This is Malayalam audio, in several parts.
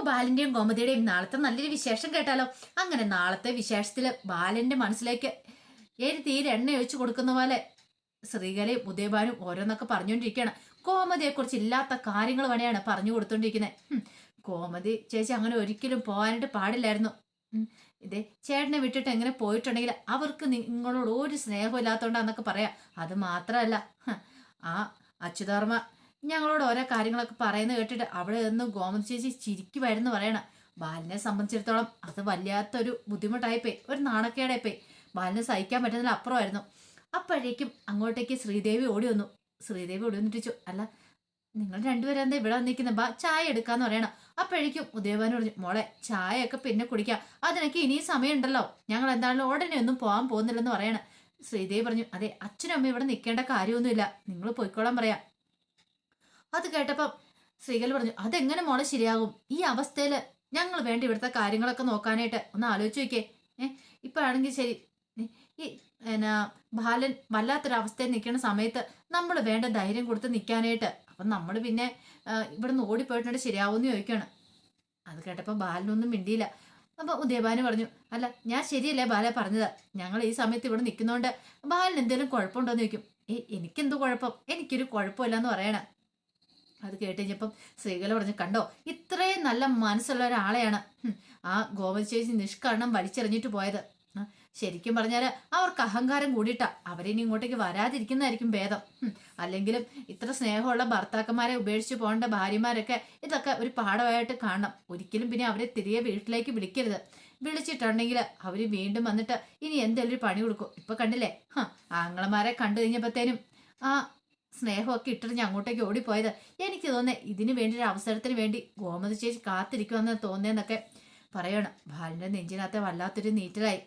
നമുക്ക് ബാലന്റെയും ഗോമതിയുടെയും നാളത്തെ നല്ലൊരു വിശേഷം കേട്ടാലോ? അങ്ങനെ നാളത്തെ വിശേഷത്തിൽ ബാലന്റെ മനസ്സിലേക്ക് ഏഴ് തീരെ എണ്ണ ഒഴിച്ചു കൊടുക്കുന്ന പോലെ ശ്രീകലയും ഉദയഭാനും ഓരോന്നൊക്കെ പറഞ്ഞുകൊണ്ടിരിക്കുകയാണ്. കോമതിയെ കുറിച്ച് ഇല്ലാത്ത കാര്യങ്ങൾ വേണയാണ് പറഞ്ഞു കൊടുത്തോണ്ടിരിക്കുന്നത് കോമതി ചേച്ചി അങ്ങനെ ഒരിക്കലും പോകാനായിട്ട് പാടില്ലായിരുന്നു. ഇതേ ചേട്ടനെ വിട്ടിട്ട് എങ്ങനെ പോയിട്ടുണ്ടെങ്കിൽ അവർക്ക് നിങ്ങളോട് ഒരു സ്നേഹം ഇല്ലാത്തോണ്ടാന്നൊക്കെ പറയാം. അത് മാത്രമല്ല ആ അച്യുതാർമ്മ ഞങ്ങളോട് ഓരോ കാര്യങ്ങളൊക്കെ പറയുന്നത് കേട്ടിട്ട് അവിടെ നിന്ന് ഗോമതി ചേച്ചി ചിരിക്കുമായിരുന്നു പറയണം. ബാലിനെ സംബന്ധിച്ചിടത്തോളം അത് വല്ലാത്തൊരു ബുദ്ധിമുട്ടായിപ്പോയി. ഒരു നാണക്കേടായിപ്പോയി. ബാലിനെ സഹിക്കാൻ പറ്റുന്നതിൽ അപ്പുറമായിരുന്നു. അപ്പോഴേക്കും അങ്ങോട്ടേക്ക് ശ്രീദേവി ഓടി വന്നു. ശ്രീദേവി ഓടി വന്നിട്ട് ചോ അല്ല നിങ്ങൾ രണ്ടുപേരും എന്താ ഇവിടെ വന്നിരിക്കുന്നത് ബാ ചായ എടുക്കാന്ന് പറയണം. അപ്പോഴേക്കും ഉദയഭാനു പറഞ്ഞു മോളെ ചായയൊക്കെ പിന്നെ കുടിക്കാം. അതിനൊക്കെ ഇനിയും സമയമുണ്ടല്ലോ. ഞങ്ങൾ എന്താണല്ലോ ഉടനെ ഒന്നും പോകാൻ പോകുന്നില്ലെന്ന് പറയണം. ശ്രീദേവി പറഞ്ഞു അതെ അച്ഛനും അമ്മ ഇവിടെ നിൽക്കേണ്ട കാര്യമൊന്നുമില്ല. നിങ്ങൾ പോയിക്കോളാൻ പറയാം. അത് കേട്ടപ്പം ശ്രീകൽ പറഞ്ഞു അതെങ്ങനെ മോളെ ശരിയാകും? ഈ അവസ്ഥയിൽ ഞങ്ങൾ വേണ്ട ഇവിടുത്തെ കാര്യങ്ങളൊക്കെ നോക്കാനായിട്ട് ഒന്ന് ആലോചിച്ച് നോക്കിയേ. ഏഹ് ഇപ്പോഴാണെങ്കിൽ ശരി. ഈ എന്നാ ബാലൻ വല്ലാത്തൊരവസ്ഥയിൽ നിൽക്കുന്ന സമയത്ത് നമ്മൾ വേണ്ട ധൈര്യം കൊടുത്ത് നിൽക്കാനായിട്ട് അപ്പം നമ്മൾ പിന്നെ ഇവിടെ ഇവിടുന്ന് ഓടിപ്പോയിട്ടുണ്ട് ശരിയാവുമെന്ന് ചോദിക്കുകയാണ് അത് കേട്ടപ്പോൾ ബാലനൊന്നും മിണ്ടിയില്ല. അപ്പോൾ ഉദയഭാനു പറഞ്ഞു അല്ല ഞാൻ ശരിയല്ലേ ബാല പറഞ്ഞത്? ഞങ്ങൾ ഈ സമയത്ത് ഇവിടെ നിൽക്കുന്നതുകൊണ്ട് ബാലന് എന്തെങ്കിലും കുഴപ്പമുണ്ടോന്ന് ചോദിക്കും. ഏ എനിക്കെന്ത് കുഴപ്പം? എനിക്കൊരു കുഴപ്പമില്ല എന്ന് പറയണം. അത് കേട്ട് കഴിഞ്ഞപ്പം സ്ത്രീകൾ പറഞ്ഞു കണ്ടോ ഇത്രയും നല്ല മനസ്സുള്ള ഒരാളെയാണ് ആ ഗോപതി ചേച്ചി നിഷ്കരണം വലിച്ചെറിഞ്ഞിട്ട് പോയത്. ശരിക്കും പറഞ്ഞാൽ അവർക്ക് അഹങ്കാരം കൂടിയിട്ടാ. അവരിനി ഇങ്ങോട്ടേക്ക് വരാതിരിക്കുന്നതായിരിക്കും ഭേദം അല്ലെങ്കിലും ഇത്ര സ്നേഹമുള്ള ഭർത്താക്കന്മാരെ ഉപേക്ഷിച്ച് പോകേണ്ട ഭാര്യമാരൊക്കെ ഇതൊക്കെ ഒരു പാഠമായിട്ട് കാണണം. ഒരിക്കലും പിന്നെ അവരെ തിരികെ വീട്ടിലേക്ക് വിളിക്കരുത്. വിളിച്ചിട്ടുണ്ടെങ്കിൽ അവർ വീണ്ടും വന്നിട്ട് ഇനി എന്തെങ്കിലും പണി കൊടുക്കും. ഇപ്പൊ കണ്ടില്ലേ? ആ ആങ്ങളമാരെ കണ്ടു കഴിഞ്ഞപ്പോഴത്തേനും ആ സ്നേഹമൊക്കെ ഇട്ടിട്ട് ഞാൻ അങ്ങോട്ടേക്ക് ഓടിപ്പോയത്. എനിക്ക് തോന്നുന്നത് ഇതിനു വേണ്ടി ഒരു അവസരത്തിന് വേണ്ടി ഗോമതി ചേച്ചി കാത്തിരിക്കുമെന്ന് തോന്നിയെന്നൊക്കെ പറയണം. ബാലിന്റെ നെഞ്ചിനകത്തെ വല്ലാത്തൊരു നീറ്റലായി.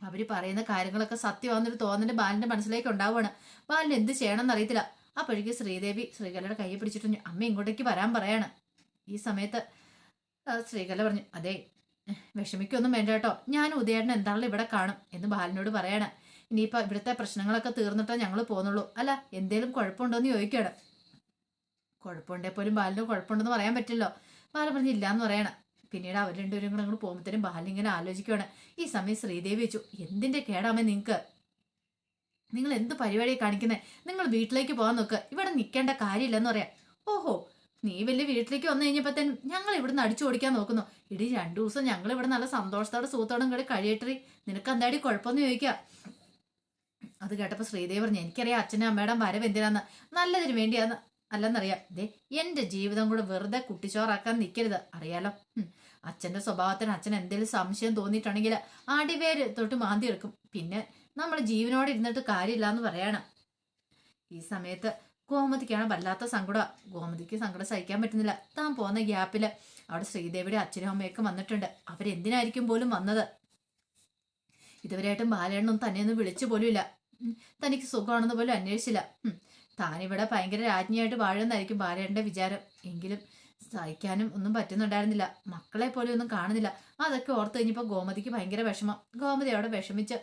അവർ പറയുന്ന കാര്യങ്ങളൊക്കെ സത്യമാണെന്നൊരു തോന്നൽ ബാലിന്റെ മനസ്സിലേക്ക് ഉണ്ടാവുകയാണ് ബാലിന് എന്ത് ചെയ്യണമെന്ന് അറിയത്തില്ല. അപ്പോഴേക്ക് ശ്രീദേവി ശ്രീകലയുടെ കൈ പിടിച്ചിട്ട് അമ്മ ഇങ്ങോട്ടേക്ക് വരാൻ പറയാണ്. ഈ സമയത്ത് ശ്രീകല പറഞ്ഞു അതെ വിഷമിക്കൊന്നും വേണ്ട കേട്ടോ. ഞാൻ ഉദയേട്ടൻ എന്താണല്ലോ ഇവിടെ കാണും എന്ന് ബാലിനോട് പറയാണ്. ഇനിയിപ്പോ ഇവിടുത്തെ പ്രശ്നങ്ങളൊക്കെ തീർന്നിട്ടേ ഞങ്ങൾ പോകുന്നുള്ളൂ അല്ല എന്തേലും കുഴപ്പമുണ്ടോ എന്ന് ചോദിക്കുകയാണ് കുഴപ്പമുണ്ടേ പോലും ബാലിന് കുഴപ്പമുണ്ടെന്ന് പറയാൻ പറ്റില്ലോ ബാല പറഞ്ഞു ഇല്ല എന്ന് പറയണം. പിന്നീട് അവർ രണ്ടുപേരും കൂടെ അങ്ങോട്ട് പോകുമ്പോഴത്തേനും ബാലിങ്ങനെ ആലോചിക്കുകയാണ് ഈ സമയം ശ്രീദേവി വെച്ചു. എന്തിന്റെ കേടാമേ നിങ്ങൾക്ക് നിങ്ങൾ എന്ത് പരിപാടിയെ കാണിക്കുന്നത് നിങ്ങൾ വീട്ടിലേക്ക് പോകാൻ നോക്ക്. ഇവിടെ നിൽക്കേണ്ട കാര്യമില്ലെന്ന് പറയാം. ഓഹോ നീ വലിയ വീട്ടിലേക്ക് വന്നു കഴിഞ്ഞപ്പോഴത്തേനും ഞങ്ങൾ ഇവിടുന്ന് അടിച്ചു ഓടിക്കാൻ നോക്കുന്നു. ഇടി രണ്ടു ദിവസം ഞങ്ങൾ ഇവിടെ നല്ല സന്തോഷത്തോടെ സുഖത്തോടും കൂടി കഴിയട്ടെ നിനക്ക് എന്തായാലും കുഴപ്പമൊന്നും ചോദിക്കുക അത് കേട്ടപ്പോൾ ശ്രീദേവി പറഞ്ഞു എനിക്കറിയാം അച്ഛനും അമ്മയുടെ വരവ് എന്തിനാന്ന്. നല്ലതിന് വേണ്ടിയാന്ന്. അല്ലെന്നറിയാം. ദേ എന്റെ ജീവിതം കൂടെ വെറുതെ കുട്ടിച്ചോറാക്കാൻ നിൽക്കരുത് അറിയാലോ? അച്ഛന്റെ സ്വഭാവത്തിന് അച്ഛൻ എന്തെങ്കിലും സംശയം തോന്നിയിട്ടുണ്ടെങ്കിൽ അടിവേര് തൊട്ട് മാന്തി എടുക്കും. പിന്നെ നമ്മൾ ജീവനോടെ ഇരുന്നിട്ട് കാര്യമില്ല എന്ന് പറയണം. ഈ സമയത്ത് ഗോമതിക്കാണ് വല്ലാത്ത സങ്കടം. ഗോമതിക്ക് സങ്കടം സഹിക്കാൻ പറ്റുന്നില്ല. താൻ പോകുന്ന ഗ്യാപ്പിൽ അവിടെ ശ്രീദേവിയുടെ അച്ഛനും അമ്മയൊക്കെ വന്നിട്ടുണ്ട്. അവരെന്തിനായിരിക്കും പോലും വന്നത്? ഇതുവരെയായിട്ടും ബാലേണ്ണൊന്നും തന്നെയൊന്നും വിളിച്ചു പോലും ഉം. തനിക്ക് സുഖമാണെന്ന് പോലും അന്വേഷിച്ചില്ല. താനിവിടെ ഭയങ്കര രാജ്ഞിയായിട്ട് വാഴുന്നതായിരിക്കും ഭാര്യയുടെ വിചാരം. എങ്കിലും സഹിക്കാനും ഒന്നും പറ്റുന്നുണ്ടായിരുന്നില്ല. മക്കളെ പോലും ഒന്നും കാണുന്നില്ല. അതൊക്കെ ഓർത്ത് കഴിഞ്ഞപ്പോൾ ഗോമതിക്ക് ഭയങ്കര വിഷമം. ഗോമതി അവിടെ വിഷമിച്ച്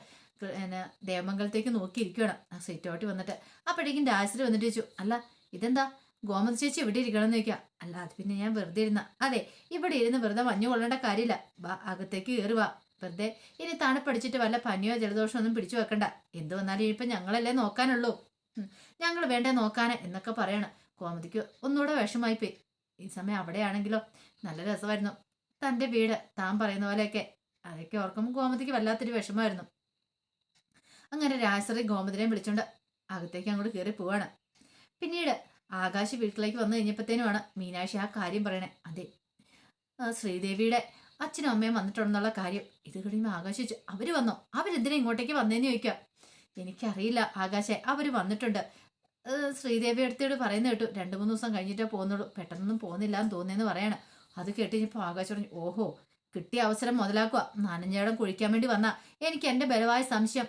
എന്നാ ദേവമംഗലത്തേക്ക് നോക്കിയിരിക്കുകയാണ് ആ സീറ്റോട്ടി വന്നിട്ട്. അപ്പോഴേക്കും രാജശ്രീ വന്നിട്ട് ചോദിച്ചു അല്ല ഇതെന്താ? ഗോമതി ചേച്ചി എവിടെ ഇരിക്കണം എന്ന് ചോദിക്കാം. അല്ല അത് പിന്നെ ഞാൻ വെറുതെ ഇരുന്ന. അതെ ഇവിടെ ഇരുന്ന് വെറുതെ മഞ്ഞു കൊള്ളേണ്ട കാര്യമില്ല. അകത്തേക്ക് കയറി വെറുതെ ഇനി തണുപ്പടിച്ചിട്ട് വല്ല പനിയോ ജലദോഷമോ ഒന്നും പിടിച്ചു വെക്കണ്ട. എന്ത് വന്നാലും ഇനിയിപ്പം ഞങ്ങളല്ലേ നോക്കാനുള്ളൂ. ഞങ്ങൾ വേണ്ടേ നോക്കാന് എന്നൊക്കെ പറയണം. കോമതിക്ക് ഒന്നുകൂടെ വിഷമായി പോയി ഈ സമയം അവിടെയാണെങ്കിലോ? നല്ല രസമായിരുന്നു. തന്റെ വീട് താൻ പറയുന്ന പോലെയൊക്കെ. അതൊക്കെ ഓർക്കുമ്പോൾ ഗോമതിക്ക് വല്ലാത്തൊരു വിഷമമായിരുന്നു. അങ്ങനെ രാജശ്രീ ഗോമതിനെയും വിളിച്ചുകൊണ്ട് അകത്തേക്ക് അങ്ങോട്ട് കയറി പോവാണ്. പിന്നീട് ആകാശ് വീട്ടിലേക്ക് വന്നു കഴിഞ്ഞപ്പോഴത്തേനുമാണ് മീനാക്ഷി ആ കാര്യം പറയണേ. അതെ ശ്രീദേവിയുടെ അച്ഛനും അമ്മയും വന്നിട്ടുണ്ടെന്നുള്ള കാര്യം. ഇത് കഴിയുമ്പോൾ ആകാശ് അവർ വന്നോ? അവരെന്തിനാ ഇങ്ങോട്ടേക്ക് വന്നേന്ന് ചോദിക്കുക എനിക്കറിയില്ല ആകാശെ അവർ വന്നിട്ടുണ്ട്. ശ്രീദേവി അടുത്തോട് പറയുന്ന കേട്ടു. രണ്ടു മൂന്ന് ദിവസം കഴിഞ്ഞിട്ടേ പോകുന്നുള്ളൂ. പെട്ടെന്നൊന്നും പോകുന്നില്ല എന്ന് തോന്നിയെന്ന് പറയണം. അത് കേട്ട് കഴിഞ്ഞപ്പോൾ ആകാശ് പറഞ്ഞു ഓഹോ കിട്ടിയ അവസരം മുതലാക്കുക നനഞ്ഞേടം കുഴിക്കാൻ വേണ്ടി വന്ന. എനിക്ക് എന്റെ ബലമായ സംശയം.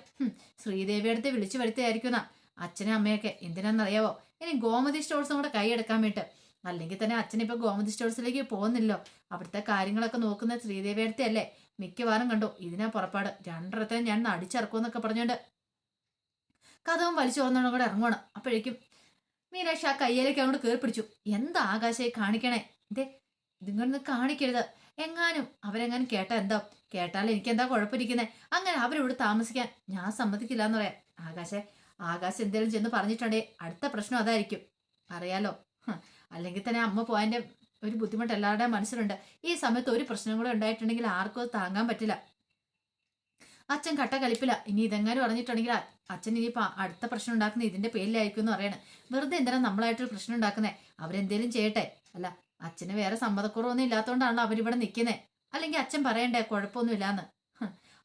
ശ്രീദേവി അടുത്ത് വിളിച്ചു വരുത്തിയായിരിക്കുന്ന. അച്ഛനും അമ്മയൊക്കെ എന്തിനാണെന്നറിയാവോ ഇനി ഗോമതി സ്റ്റോഴ്സും കൂടെ കൈയെടുക്കാൻ വേണ്ടിട്ട്. അല്ലെങ്കിൽ തന്നെ അച്ഛൻ ഇപ്പൊ ഗോമതി സ്റ്റോഴ്സിലേക്ക് പോകുന്നില്ലോ. അവിടുത്തെ കാര്യങ്ങളൊക്കെ നോക്കുന്ന ശ്രീദേവിയടുത്തെ അല്ലേ മിക്കവാറും കണ്ടു. ഇതിനാ പുറപ്പാട്. രണ്ടിടത്തെ ഞാൻ അടിച്ചിറക്കുമെന്നൊക്കെ പറഞ്ഞോണ്ട് കഥവും വലിച്ചു തുറന്നോണ്ടും കൂടെ ഇറങ്ങണം അപ്പോഴേക്കും മീനാക്ഷി ആ കയ്യിലേക്ക് അങ്ങോട്ട് കയറി പിടിച്ചു. എന്താ ആകാശയെ കാണിക്കണേ? ഇതേ ഇതിങ്ങൊന്ന് കാണിക്കരുത്. എങ്ങാനും അവരെങ്ങാനും കേട്ടാ എന്താ? കേട്ടാൽ എനിക്ക് എന്താ കുഴപ്പമിരിക്കുന്നത് അങ്ങനെ അവരിവിടെ താമസിക്കാൻ ഞാൻ സമ്മതിക്കില്ല എന്ന് പറയാം. ആകാശെ ആകാശ് എന്തെങ്കിലും ചെന്ന് പറഞ്ഞിട്ടുണ്ടേ അടുത്ത പ്രശ്നം അതായിരിക്കും. അറിയാലോ. അല്ലെങ്കിൽ തന്നെ അമ്മ പോയതിന്റെ ഒരു ബുദ്ധിമുട്ട് എല്ലാവരുടെയും മനസ്സിലുണ്ട്. ഈ സമയത്ത് ഒരു പ്രശ്നം കൂടെ ഉണ്ടായിട്ടുണ്ടെങ്കിൽ ആർക്കും അത് താങ്ങാൻ പറ്റില്ല. അച്ഛൻ കട്ട കളിപ്പില്ല ഇനി ഇതെങ്ങാനും പറഞ്ഞിട്ടുണ്ടെങ്കിൽ അച്ഛൻ ഇനി അടുത്ത പ്രശ്നം ഉണ്ടാക്കുന്ന ഇതിന്റെ പേരിലായിരിക്കും എന്ന് പറയണേ. വെറുതെ എന്തിനാ നമ്മളായിട്ടൊരു പ്രശ്നം ഉണ്ടാക്കുന്നേ? അവരെന്തേലും ചെയ്യട്ടെ. അല്ല അച്ഛന് വേറെ സമ്മതക്കുറവൊന്നും ഇല്ലാത്തതുകൊണ്ടാണല്ലോ അവരിവിടെ നിൽക്കുന്നത് അല്ലെങ്കിൽ അച്ഛൻ പറയണ്ടേ കുഴപ്പമൊന്നുമില്ലാന്ന്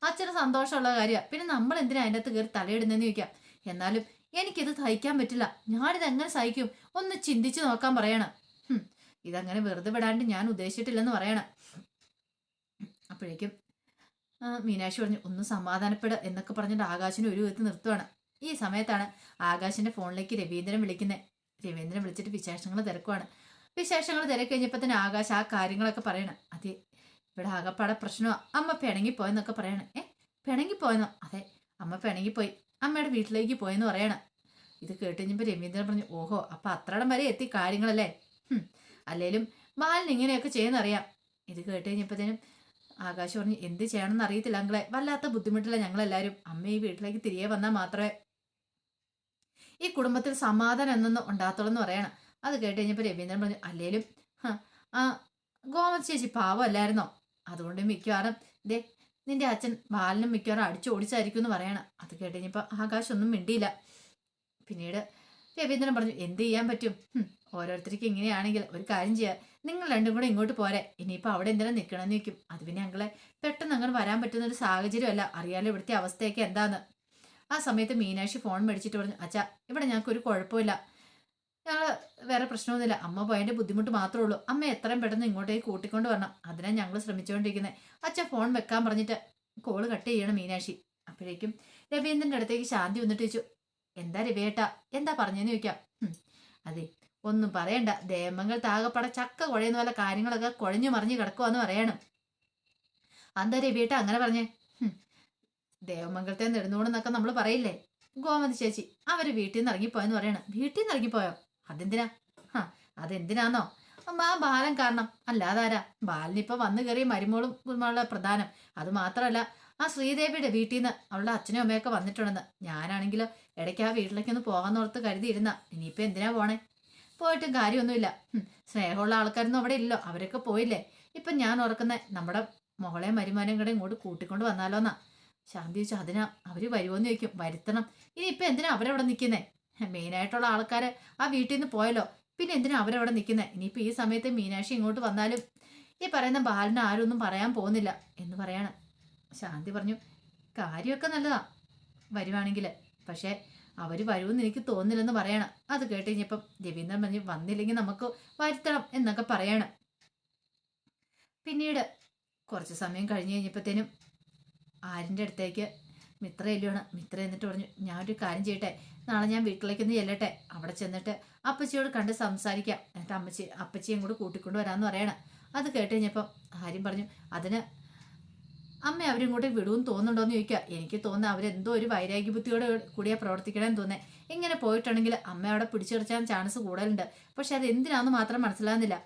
അച്ഛന് സന്തോഷമുള്ള കാര്യമാണ് പിന്നെ നമ്മൾ എന്തിനാ അതിന്റെ അകത്ത് കയറി തലയിടുന്നതെന്ന് ചോദിക്കാം. എന്നാലും എനിക്കിത് സഹിക്കാൻ പറ്റില്ല. ഞാനിത് എങ്ങനെ സഹിക്കും? ഒന്ന് ചിന്തിച്ചു നോക്കാൻ പറയണം. ഇതങ്ങനെ വെറുതെ വിടാണ്ട് ഞാൻ ഉദ്ദേശിച്ചിട്ടില്ലെന്ന് പറയണം. അപ്പോഴേക്കും മീനാക്ഷി പറഞ്ഞു ഒന്ന് സമാധാനപ്പെടുക എന്നൊക്കെ പറഞ്ഞിട്ട് ആകാശിനെ ഒരു വിധത്തിൽ നിർത്തുവാണ്. ഈ സമയത്താണ് ആകാശിന്റെ ഫോണിലേക്ക് രവീന്ദ്രൻ വിളിക്കുന്നത് രവീന്ദ്രൻ വിളിച്ചിട്ട് വിശേഷങ്ങൾ തിരക്കുവാണ്. വിശേഷങ്ങൾ തിരക്ക് കഴിഞ്ഞപ്പോൾ തന്നെ ആകാശ് ആ കാര്യങ്ങളൊക്കെ പറയണം. അതെ ഇവിടെ ആകപ്പാടെ പ്രശ്നമാണ് അമ്മ പിണങ്ങിപ്പോയെന്നൊക്കെ പറയണം. ഏ? പിണങ്ങിപ്പോയെന്നോ? അതെ അമ്മ പിണങ്ങിപ്പോയി. അമ്മയുടെ വീട്ടിലേക്ക് പോയെന്ന് പറയണം. ഇത് കേട്ട് കഴിഞ്ഞപ്പോൾ രവീന്ദ്രൻ പറഞ്ഞു ഓഹോ അപ്പൊ അത്രടം വരെ എത്തി കാര്യങ്ങളല്ലേ? അല്ലേലും ബാലൻ ഇങ്ങനെയൊക്കെ ചെയ്യുന്നറിയാം. ഇത് കേട്ട് കഴിഞ്ഞപ്പോഴത്തേനും ആകാശ് പറഞ്ഞു എന്ത് ചെയ്യണമെന്ന് അറിയത്തില്ല അങ്ങളെ വല്ലാത്ത ബുദ്ധിമുട്ടില്ല ഞങ്ങളെല്ലാവരും അമ്മ ഈ വീട്ടിലേക്ക് തിരികെ വന്നാൽ മാത്രമേ ഈ കുടുംബത്തിൽ സമാധാനം എന്നൊന്നും ഉണ്ടാകത്തുള്ളൂ എന്ന് പറയണം. അത് കേട്ട് കഴിഞ്ഞപ്പോൾ രവീന്ദ്രൻ പറഞ്ഞു അല്ലേലും ആ ഗോമതി ചേച്ചി പാവമല്ലായിരുന്നോ? അതുകൊണ്ട് മിക്കവാറും ദേ നിന്റെ അച്ഛൻ ബാലിനും മിക്കവാറും അടിച്ചു ഓടിച്ചായിരിക്കും എന്ന് പറയണം. അത് കേട്ട് കഴിഞ്ഞപ്പോൾ ആകാശൊന്നും മിണ്ടിയില്ല. പിന്നീട് രവീന്ദ്രൻ പറഞ്ഞു എന്ത് ചെയ്യാൻ പറ്റും? ഓരോരുത്തർക്കും ഇങ്ങനെയാണെങ്കിൽ ഒരു കാര്യം ചെയ്യാം. നിങ്ങൾ രണ്ടും കൂടെ ഇങ്ങോട്ട് പോരെ. ഇനിയിപ്പോൾ അവിടെ എന്തിനാ നിൽക്കണമെന്ന് നിൽക്കും അത് പിന്നെ ഞങ്ങളെ പെട്ടെന്ന് അങ്ങനെ വരാൻ പറ്റുന്ന ഒരു സാഹചര്യമല്ല. അറിയാലോ ഇവിടുത്തെ അവസ്ഥയൊക്കെ എന്താന്ന്. ആ സമയത്ത് മീനാക്ഷി ഫോൺ മേടിച്ചിട്ട് പറഞ്ഞു അച്ഛാ ഇവിടെ ഞങ്ങൾക്ക് ഒരു കുഴപ്പമില്ല. ഞങ്ങൾ വേറെ പ്രശ്നമൊന്നുമില്ല. അമ്മ പോയതിന്റെ ബുദ്ധിമുട്ട് മാത്രമേ ഉള്ളൂ. അമ്മ എത്രയും പെട്ടെന്ന് ഇങ്ങോട്ടേക്ക് കൂട്ടിക്കൊണ്ട് വരണം. അതിനാണ് ഞങ്ങൾ ശ്രമിച്ചുകൊണ്ടിരിക്കുന്നത് അച്ഛൻ ഫോൺ വെക്കാൻ പറഞ്ഞിട്ട് കോൾ കട്ട് ചെയ്യണം മീനാക്ഷി. അപ്പോഴേക്കും രവീന്ദ്രന്റെ അടുത്തേക്ക് ശാന്തി വന്നിട്ട് ചോദിച്ചു എന്താ രവിയേട്ടാ? എന്താ പറഞ്ഞെന്ന് ചോദിക്കാം. "ഹും, അതെ ഒന്നും പറയണ്ട. ദേമങ്ങൾ താകപ്പട ചക്ക കുഴയുന്ന പോലെ കാര്യങ്ങളൊക്കെ കുഴഞ്ഞു മറിഞ്ഞു കിടക്കുവാന്ന് പറയണം. എന്താ രവിയേട്ട അങ്ങനെ പറഞ്ഞേ? "ഹും, ദേവമംഗലത്തെ നെടുന്നൂടെന്നൊക്കെ നമ്മൾ പറയില്ലേ? ഗോമതി ചേച്ചി അവർ വീട്ടിൽ നിന്ന് ഇറങ്ങിപ്പോയെന്ന് പറയണം. വീട്ടിൽ നിന്ന് ഇറങ്ങിപ്പോയോ? അതെന്തിനാ? ആ അതെന്തിനാന്നോ? ആ ബാലൻ കാരണം. അല്ലാതാരാ? ബാലനിപ്പോ വന്നു കയറിയ മരുമോളും കുമാളുടെ പ്രധാനം. അത് മാത്രമല്ല ആ ശ്രീദേവിയുടെ വീട്ടിൽ നിന്ന് അവളുടെ അച്ഛനും അമ്മയൊക്കെ വന്നിട്ടുണ്ടെന്ന്. ഞാനാണെങ്കിലോ ഇടയ്ക്ക് ആ വീട്ടിലേക്ക് ഒന്ന് പോകാന്നോർത്ത് കരുതിയിരുന്ന. ഇനിയിപ്പോ എന്തിനാ പോണേ? പോയിട്ടും കാര്യമൊന്നുമില്ല. സ്നേഹമുള്ള ആൾക്കാരൊന്നും അവിടെ ഇല്ലല്ലോ അവരൊക്കെ പോയില്ലേ? ഇപ്പൊ ഞാൻ ഓർക്കുന്ന നമ്മുടെ മോളെ മരുമാനും കൂടെ ഇങ്ങോട്ട് കൂട്ടിക്കൊണ്ട് വന്നാലോന്നാ. ശാന്തി ചോദിച്ചു അതിനാ അവർ വരുമോന്ന് ചോദിക്കും. വരുത്തണം. ഇനി ഇപ്പൊ എന്തിനാ അവരവിടെ നിൽക്കുന്നേ മെയിനായിട്ടുള്ള ആൾക്കാർ ആ വീട്ടിൽ നിന്ന് പോയല്ലോ. പിന്നെ എന്തിനാ അവരവിടെ നിൽക്കുന്നത് ഇനിയിപ്പോൾ ഈ സമയത്ത് മീനാക്ഷി ഇങ്ങോട്ട് വന്നാലും ഈ പറയുന്ന ബാലന് ആരും ഒന്നും പറയാൻ പോകുന്നില്ല എന്ന് പറയാണ്. ശാന്തി പറഞ്ഞു കാര്യമൊക്കെ നല്ലതാ വരുവാണെങ്കിൽ പക്ഷേ അവർ വരുമെന്ന് എനിക്ക് തോന്നില്ലെന്ന് പറയണം. അത് കേട്ട് കഴിഞ്ഞപ്പം രവീന്ദ്രൻ പറഞ്ഞു വന്നില്ലെങ്കിൽ നമുക്ക് വരുത്തണം എന്നൊക്കെ പറയണം. പിന്നീട് കുറച്ച് സമയം കഴിഞ്ഞ് കഴിഞ്ഞപ്പോഴത്തേനും ആരിന്റെ അടുത്തേക്ക് മിത്ര എല്ലുവാണ് മിത്ര എന്നിട്ട് പറഞ്ഞു ഞാനൊരു കാര്യം ചെയ്യട്ടെ. നാളെ ഞാൻ വീട്ടിലേക്കൊന്ന് ചെല്ലട്ടെ. അവിടെ ചെന്നിട്ട് അപ്പച്ചിയോട് കണ്ട് സംസാരിക്കാം. എന്നിട്ട് അമ്മച്ചി അപ്പച്ചിയും കൂടെ കൂട്ടിക്കൊണ്ട് വരാമെന്ന് പറയണം. അത് കേട്ട് കഴിഞ്ഞപ്പം ആര്യം പറഞ്ഞു അതിന് അമ്മ അവരും കൂടെ വിടുമെന്ന് തോന്നുന്നുണ്ടോയെന്ന് ചോദിക്കുക എനിക്ക് തോന്നുന്നു അവരെന്തോ ഒരു വൈരാഗ്യ ബുദ്ധിയോടെ കൂടിയാ പ്രവർത്തിക്കണമെന്ന് തോന്നേ ഇങ്ങനെ പോയിട്ടുണ്ടെങ്കിൽ അമ്മ അവിടെ പിടിച്ചു ചാൻസ് കൂടുതലുണ്ട്. പക്ഷെ അത് എന്തിനാണെന്ന് മാത്രം മനസ്സിലാകുന്നില്ല.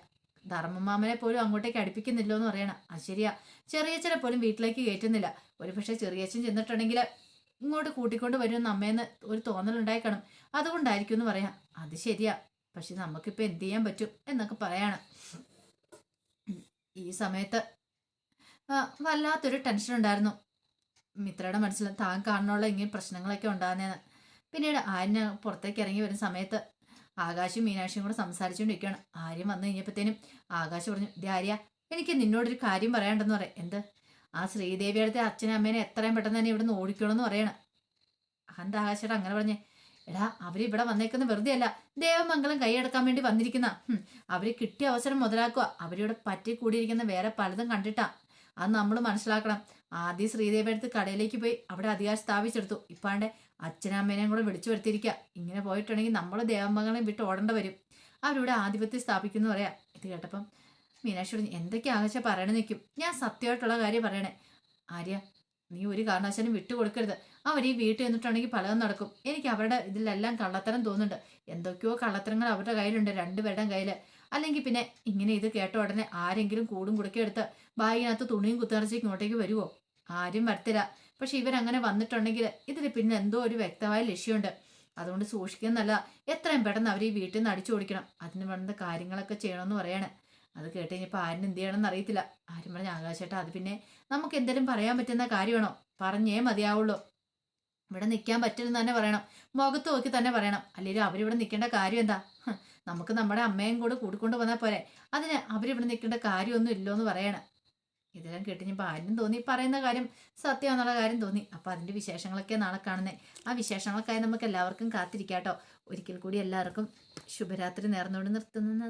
ധർമ്മമാമനെ പോലും അങ്ങോട്ടേക്ക് അടുപ്പിക്കുന്നില്ലോ എന്ന് പറയണം. അത് ശരിയാ. ചെറിയച്ഛനെ പോലും വീട്ടിലേക്ക് കയറ്റുന്നില്ല. ഒരു പക്ഷെ ചെറിയച്ഛൻ ചെന്നിട്ടുണ്ടെങ്കിൽ ഇങ്ങോട്ട് കൂട്ടിക്കൊണ്ട് വരുമെന്ന് അമ്മയെന്ന് ഒരു തോന്നലുണ്ടായി കാണും അതുകൊണ്ടായിരിക്കും എന്ന് പറയാം. അത് ശരിയാ. പക്ഷെ നമുക്കിപ്പോൾ എന്ത് ചെയ്യാൻ പറ്റും എന്നൊക്കെ പറയാണ്. ഈ സമയത്ത് വല്ലാത്തൊരു ടെൻഷൻ ഉണ്ടായിരുന്നു. മിത്രയുടെ മനസ്സിൽ താൻ കാണാനുള്ള ഇങ്ങനെ പ്രശ്നങ്ങളൊക്കെ ഉണ്ടാകുന്നതെന്ന് പിന്നീട് ആര്യന് പുറത്തേക്ക് ഇറങ്ങി വരുന്ന സമയത്ത് ആകാശും മീനാക്ഷിയും കൂടെ സംസാരിച്ചുകൊണ്ടിരിക്കുകയാണ് ആര്യം വന്നു കഴിഞ്ഞപ്പോഴത്തേനും ആകാശ് പറഞ്ഞു "ദേ ആര്യ എനിക്ക് നിന്നോടൊരു കാര്യം പറയാണ്ടെന്ന് പറയാം. എന്ത്? ആ ശ്രീദേവി അടുത്ത അച്ഛനും അമ്മേനെ എത്രയും പെട്ടെന്ന് തന്നെ ഇവിടുന്ന് ഓടിക്കണമെന്ന് പറയണം. അഹന്ത ആകാശയുടെ അങ്ങനെ പറഞ്ഞേ? എടാ അവർ ഇവിടെ വന്നേക്കുന്ന വെറുതെ അല്ല. ദേവമംഗലം കൈയെടുക്കാൻ വേണ്ടി വന്നിരിക്കുന്ന. അവർ കിട്ടിയ അവസരം മുതലാക്കുക. അവരിവിടെ പറ്റി കൂടിയിരിക്കുന്ന വേറെ പലതും കണ്ടിട്ടാ. അത് നമ്മൾ മനസ്സിലാക്കണം. ആദ്യം ശ്രീദേവിയുടെ അടുത്ത് കടയിലേക്ക് പോയി അവിടെ അധികാരം സ്ഥാപിച്ചെടുത്തു. ഇപ്പാണ്ട് അച്ഛനമ്മേനെയും കൂടെ വിളിച്ചു വരുത്തിയിരിക്കുക ഇങ്ങനെ പോയിട്ടുണ്ടെങ്കിൽ നമ്മൾ ദേവമംഗലം വിട്ട് ഓടേണ്ട വരും. അവരിവിടെ ആധിപത്യം സ്ഥാപിക്കുന്നു പറയാം. ഇത് കേട്ടപ്പം മീനാക്ഷി പറഞ്ഞു എന്തൊക്കെ ആകാശ പറയണ നിൽക്കും ഞാൻ സത്യമായിട്ടുള്ള കാര്യം പറയണേ. ആര്യ നീ ഒരു കാരണവശാലും വിട്ടുകൊടുക്കരുത് അവർ ഈ വീട്ടിൽ നിന്നിട്ടുണ്ടെങ്കിൽ പലതും നടക്കും. എനിക്ക് അവരുടെ ഇതിലെല്ലാം കള്ളത്തരം തോന്നുന്നുണ്ട്. എന്തൊക്കെയോ കള്ളത്തരങ്ങൾ അവരുടെ കയ്യിലുണ്ട് രണ്ടുപേരുടെയും കയ്യിൽ അല്ലെങ്കിൽ പിന്നെ ഇങ്ങനെ ഇത് കേട്ട ഉടനെ ആരെങ്കിലും കൂടും കുടുക്കിയെടുത്ത് ബാഗിനകത്ത് തുണിയും കുത്തിറച്ചേക്ക് ഇങ്ങോട്ടേക്ക് വരുമോ ആരും വരത്തില്ല. പക്ഷെ ഇവരങ്ങനെ വന്നിട്ടുണ്ടെങ്കിൽ ഇതിന് പിന്നെ എന്തോ ഒരു വ്യക്തമായ ലക്ഷ്യമുണ്ട്. അതുകൊണ്ട് സൂക്ഷിക്കുന്നല്ല എത്രയും പെട്ടെന്ന് അവർ ഈ വീട്ടിൽ നിന്ന് അടിച്ചു ഓടിക്കണം അതിന് വേണ്ട കാര്യങ്ങളൊക്കെ ചെയ്യണമെന്ന് പറയാണ്. അത് കേട്ട് കഴിഞ്ഞപ്പോൾ ആരും എന്ത് ചെയ്യണമെന്ന് അറിയത്തില്ല. ആരും പറഞ്ഞ ആകാശേട്ടാ അത് പിന്നെ നമുക്ക് എന്തെങ്കിലും പറയാൻ പറ്റുന്ന കാര്യമാണോ പറഞ്ഞേ മതിയാവുള്ളൂ. ഇവിടെ നിൽക്കാൻ പറ്റില്ലെന്ന് തന്നെ പറയണം. മുഖത്ത് നോക്കി തന്നെ പറയണം. അല്ലെങ്കിൽ അവരിവിടെ നിൽക്കേണ്ട കാര്യം എന്താ? നമുക്ക് നമ്മുടെ അമ്മയും കൂടെ കൂടിക്കൊണ്ട് വന്നാൽ പോരെ. അതിന് അവരിവിടെ നിൽക്കേണ്ട കാര്യമൊന്നും ഇല്ലോ എന്ന് പറയണം. ഇതെല്ലാം കേട്ടിഞ്ഞപ്പോൾ ആരും തോന്നി പറയുന്ന കാര്യം സത്യമാണെന്നുള്ള കാര്യം തോന്നി. അപ്പോൾ അതിന്റെ വിശേഷങ്ങളൊക്കെ നാളെ കാണുന്നത് ആ വിശേഷങ്ങൾക്കായി നമുക്ക് എല്ലാവർക്കും കാത്തിരിക്കാം കേട്ടോ ഒരിക്കൽ കൂടി എല്ലാവർക്കും ശുഭരാത്രി നേർന്നുകൊണ്ട് നിർത്തുന്നു.